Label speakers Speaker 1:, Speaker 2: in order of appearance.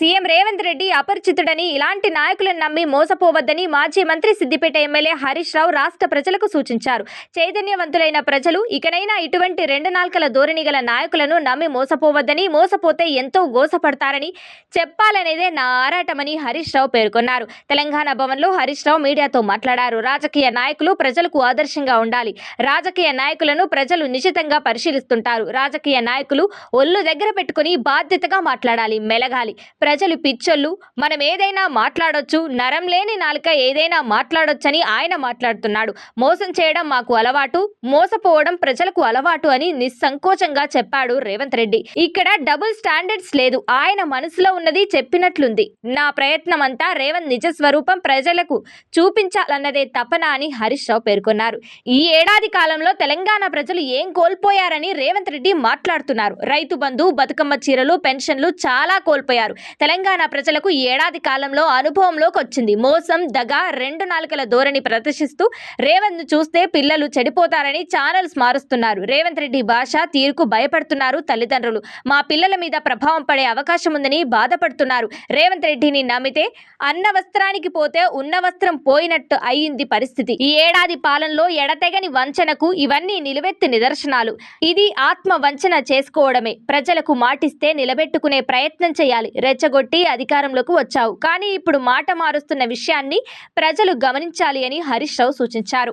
Speaker 1: CM Revanth Reddy అపరిచితుడని ఇలాంటి నాయకులను నమ్మి మోసపోవద్దని మాజీ మంత్రి సిద్దిపేట ఎమ్మెల్యే హరీష్ రావు రాష్ట్ర ప్రజలకు సూచించారు. చైతన్యవంతులైన ప్రజలు ఇకనైనా ఇటువంటి రెండు నాల్కల ధోరణి గల నాయకులను నమ్మి మోసపోవద్దని మోసపోతే ఎంతో గోసపడతారని చెప్పాలనేదే నా ఆరాటమని హరీష్ రావు పేర్కొన్నారు. తెలంగాణ భవన్లో హరీష్ రావు మీడియాతో మాట్లాడారు. రాజకీయ నాయకులు ప్రజలకు ఆదర్శంగా ఉండాలి. రాజకీయ నాయకులను ప్రజలు నిశితంగా పరిశీలిస్తుంటారు. రాజకీయ నాయకులు ఒళ్ళు దగ్గర పెట్టుకుని బాధ్యతగా మాట్లాడాలి మెలగాలి. ప్రజలు పిచ్చళ్ళు. మనం ఏదైనా మాట్లాడొచ్చు. నరం లేని నాలుక ఏదైనా మాట్లాడొచ్చని ఆయన మాట్లాడుతున్నాడు. మోసం చేయడం మాకు అలవాటు. మోసపోవడం ప్రజలకు అలవాటు అని నిస్సంకోచంగా చెప్పాడు రేవంత్ రెడ్డి. ఇక్కడ డబుల్ స్టాండర్డ్స్ లేదు. ఆయన మనసులో ఉన్నది చెప్పినట్లుంది. నా ప్రయత్నం అంతా రేవంత్ నిజ స్వరూపం ప్రజలకు చూపించాలన్నదే తపన అని హరీష్ రావు పేర్కొన్నారు. ఈ ఏడాది కాలంలో తెలంగాణ ప్రజలు ఏం కోల్పోయారని రేవంత్ రెడ్డి మాట్లాడుతున్నారు. రైతు బంధు బతుకమ్మ చీరలు పెన్షన్లు చాలా కోల్పోయారు. తెలంగాణ ప్రజలకు ఏడాది కాలంలో అనుభవంలోకి వచ్చింది. మోసం దగ రెండు నాలుకల ధోరణి ప్రదర్శిస్తూ రేవంత్ చూస్తే పిల్లలు చెడిపోతారని ఛానల్స్ మారుస్తున్నారు. రేవంత్ రెడ్డి భాష తీరుకు భయపడుతున్నారు తల్లిదండ్రులు. మా పిల్లల మీద ప్రభావం పడే అవకాశం ఉందని బాధపడుతున్నారు. రేవంత్ రెడ్డిని నమ్మితే అన్న వస్త్రానికి పోతే ఉన్న వస్త్రం పోయినట్టు అయ్యింది పరిస్థితి. ఈ ఏడాది పాలనలో ఎడతెగని వంచనకు ఇవన్నీ నిలువెత్తు నిదర్శనాలు. ఇది ఆత్మ వంచన చేసుకోవడమే. ప్రజలకు మాటిస్తే నిలబెట్టుకునే ప్రయత్నం చేయాలి. రెచ్చగొట్టి అధికారంలోకి వచ్చావు. కానీ ఇప్పుడు మాట మారుస్తున్న విషయాన్ని ప్రజలు గమనించాలి అని హరీష్ రావు సూచించారు.